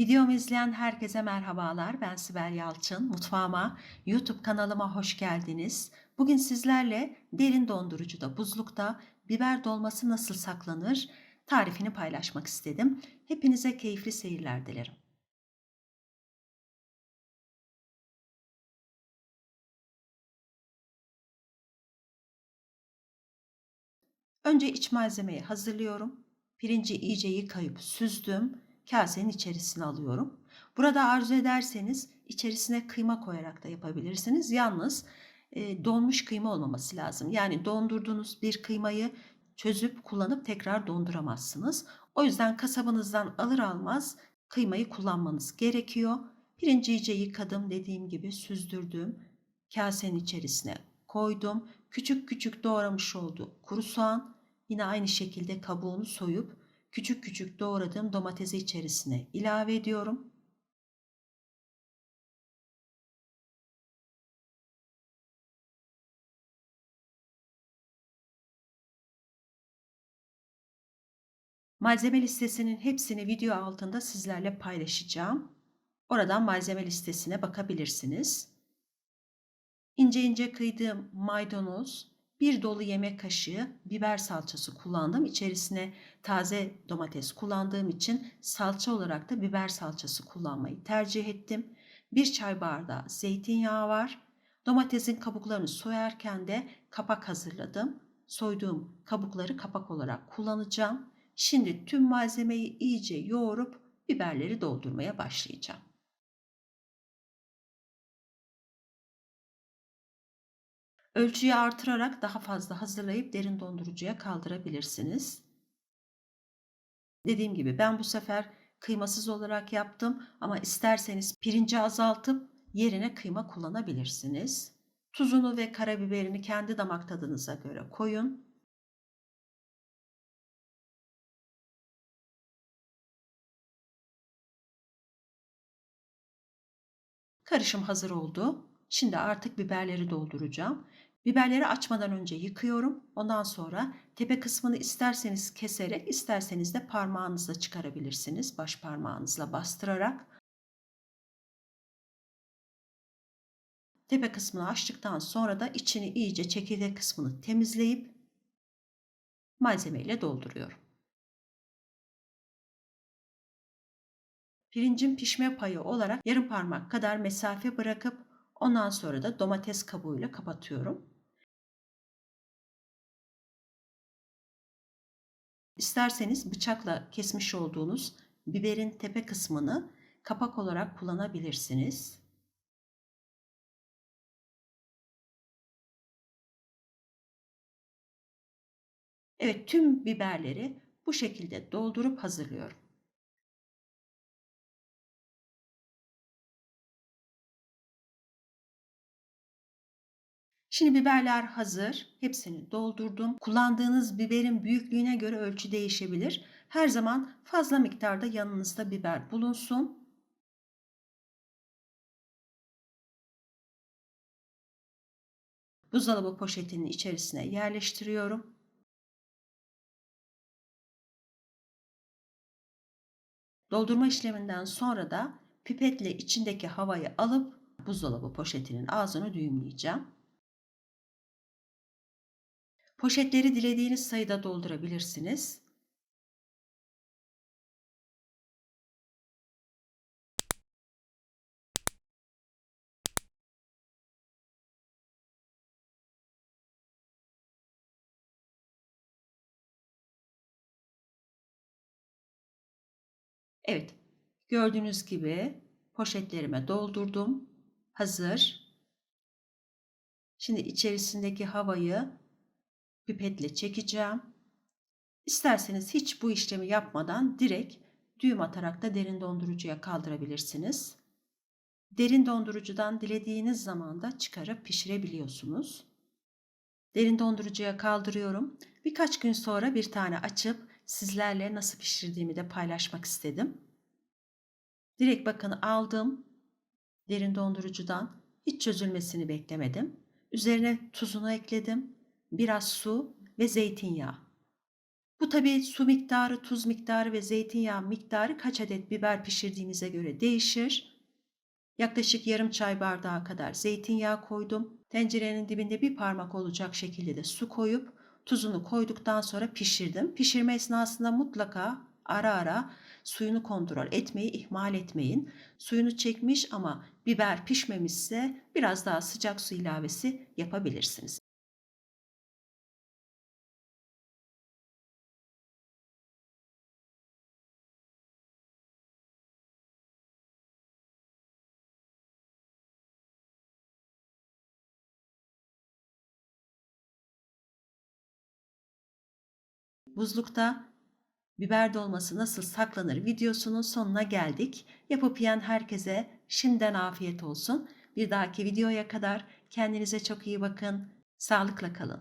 Videomu izleyen herkese merhabalar. Ben Sibel Yalçın. Mutfağıma, YouTube kanalıma hoş geldiniz. Bugün sizlerle derin dondurucuda, buzlukta biber dolması nasıl saklanır tarifini paylaşmak istedim. Hepinize keyifli seyirler dilerim. Önce iç malzemeyi hazırlıyorum. Pirinci iyice yıkayıp süzdüm. Kasenin içerisine alıyorum. Burada arzu ederseniz içerisine kıyma koyarak da yapabilirsiniz. Yalnız e, donmuş kıyma olmaması lazım. Yani dondurduğunuz bir kıymayı çözüp kullanıp tekrar donduramazsınız. O yüzden kasabınızdan alır almaz kıymayı kullanmanız gerekiyor. Pirinci iyice yıkadım dediğim gibi süzdürdüm. Kasenin içerisine koydum. Küçük küçük doğramış olduğum kuru soğan yine aynı şekilde kabuğunu soyup küçük küçük doğradığım domatesi içerisine ilave ediyorum. Malzeme listesinin hepsini video altında sizlerle paylaşacağım. Oradan malzeme listesine bakabilirsiniz. İnce ince kıydığım maydanoz, bir dolu yemek kaşığı biber salçası kullandım. İçerisine taze domates kullandığım için salça olarak da biber salçası kullanmayı tercih ettim. Bir çay bardağı zeytinyağı var. Domatesin kabuklarını soyarken de kapak hazırladım. Soyduğum kabukları kapak olarak kullanacağım. Şimdi tüm malzemeyi iyice yoğurup biberleri doldurmaya başlayacağım. Ölçüyü artırarak daha fazla hazırlayıp derin dondurucuya kaldırabilirsiniz. Dediğim gibi ben bu sefer kıymasız olarak yaptım ama isterseniz pirinci azaltıp yerine kıyma kullanabilirsiniz. Tuzunu ve karabiberini kendi damak tadınıza göre koyun. Karışım hazır oldu. Şimdi artık biberleri dolduracağım. Biberleri açmadan önce yıkıyorum. Ondan sonra tepe kısmını isterseniz keserek, isterseniz de parmağınızla çıkarabilirsiniz. Baş parmağınızla bastırarak. Tepe kısmını açtıktan sonra da içini iyice çekirdek kısmını temizleyip malzemeyle dolduruyorum. Pirincin pişme payı olarak yarım parmak kadar mesafe bırakıp ondan sonra da domates kabuğuyla kapatıyorum. İsterseniz bıçakla kesmiş olduğunuz biberin tepe kısmını kapak olarak kullanabilirsiniz. Evet tüm biberleri bu şekilde doldurup hazırlıyorum. Şimdi biberler hazır. Hepsini doldurdum. Kullandığınız biberin büyüklüğüne göre ölçü değişebilir. Her zaman fazla miktarda yanınızda biber bulunsun. Buzdolabı poşetinin içerisine yerleştiriyorum. Doldurma işleminden sonra da pipetle içindeki havayı alıp buzdolabı poşetinin ağzını düğümleyeceğim. Poşetleri dilediğiniz sayıda doldurabilirsiniz. Evet, gördüğünüz gibi poşetlerime doldurdum. Hazır. Şimdi içerisindeki havayı pipetle çekeceğim. İsterseniz hiç bu işlemi yapmadan direkt düğüm atarak da derin dondurucuya kaldırabilirsiniz. Derin dondurucudan dilediğiniz zaman da çıkarıp pişirebiliyorsunuz. Derin dondurucuya kaldırıyorum. Birkaç gün sonra bir tane açıp sizlerle nasıl pişirdiğimi de paylaşmak istedim. Direkt bakın aldım derin dondurucudan. Hiç çözülmesini beklemedim. Üzerine tuzunu ekledim biraz su ve zeytinyağı. Bu tabii su miktarı, tuz miktarı ve zeytinyağı miktarı kaç adet biber pişirdiğinize göre değişir. Yaklaşık yarım çay bardağı kadar zeytinyağı koydum. Tencerenin dibinde bir parmak olacak şekilde de su koyup tuzunu koyduktan sonra pişirdim. Pişirme esnasında mutlaka ara ara suyunu kontrol etmeyi ihmal etmeyin. Suyunu çekmiş ama biber pişmemişse biraz daha sıcak su ilavesi yapabilirsiniz. Buzlukta biber dolması nasıl saklanır videosunun sonuna geldik. Yapıp yiyen herkese şimdiden afiyet olsun. Bir dahaki videoya kadar kendinize çok iyi bakın. Sağlıkla kalın.